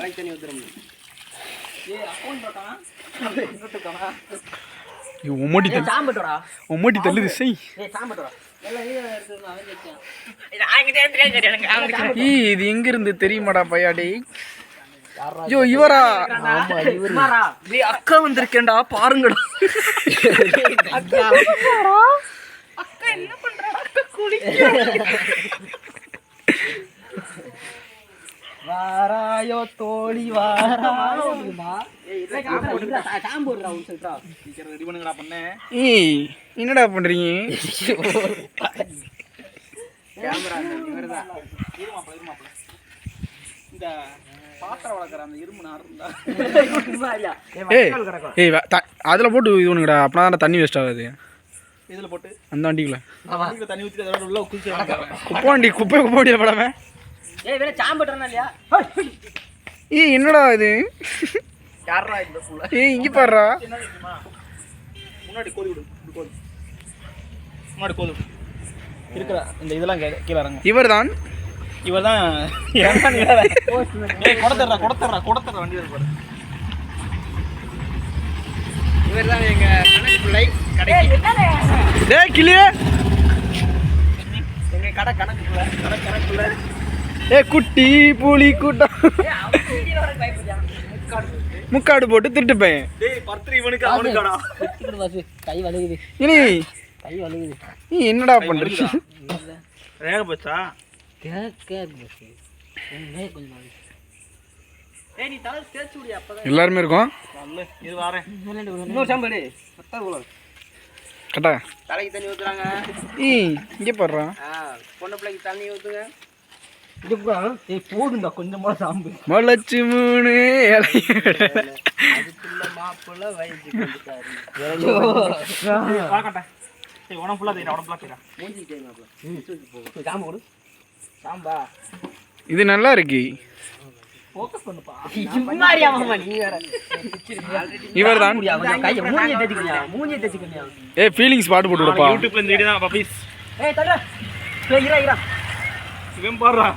தலைக்கு தண்ணி ஊத்துறோம் ஏய் அக்கௌண்ட் உம்மடி தள்ளு. சாம்பிட்டோடா உம்மடி சாம்பிட்டோடா ஈ இது எங்க இருந்து தெரியுமாடா பையாடி? ஐயோ இவரா? அக்கா வந்திருக்கேன்டா பாருங்கடா. தோழி வாராயோ ஏய் இல்ல பண்ணுங்கடா பண்ணேன் ஏய் என்னடா பண்றீங்க? அதுல போட்டு இது பண்ணுங்கடா. அப்பனா தண்ணி வேஸ்ட் ஆகாது. இதுல போட்டு. அந்த வண்டிக்குள்ள. தண்ணி ஊத்தி உள்ள குப்பை வண்டி குப்பை குப்பை வண்டியில் படாம. ஏய் வேற சாம்பிடுறா இல்லையா? ஏய் என்னடா இது? யாரா இந்த புள்ள ஏய் இங்க தெரியுமா முன்னாடி கோதி விடு கோதி முன்னாடி கோதி இருக்கிற இந்த இதெல்லாம் கீழே- கீழே இறங்க. இவர்தான். இவர் தான் ஏன் நீ வேற ஏய் கொடுத்துட்றா கொடுத்துட்றா கொடுத்துட்றா வண்டி பாரு. இவர் தான் எங்க கணக்கு பிள்ளை கடைக்கு. டேய் கிளியே. எங்க கடை கணக்கு பிள்ளை கடை கணக்கு பிள்ளை. ஏய் குட்டி புலி கூட்டம் முக்காடு போட்டு திருட்டு பையன். கை வலிக்குது இனி கை வலிக்குது? நீ என்னடா பண்றீங்க ரேக போச்சா எல்லாருமே இருக்கோம். கட்டா. தலைக்கு தண்ணி ஊத்துறாங்க. ஏய் இங்க பாருடா பொண்ணு பிள்ளைக்கு தண்ணி ஊத்துங்க. போதுண்டா கொஞ்சமா சாம்பு. முளைச்சு மூணு மாப்பிள்ள வயசு வாக்கட்டா ஏய் உடம்பு ஃபுல்லாக தெரியும் உடம்பு ஃபுல்லாக தெரியும் மூஞ்சி டைம் சாம்பு இது நல்லா இருக்கு. மூஞ்சியை தேய்ச்சிக்கணியா ஏய் ஃபீலிங்ஸ் பாட்டு போட்டு விடுப்பா. யூடியூப்ல இந்த வீடியோ தான் பப்பீஸ் ஏய் இவன் பாடுறான்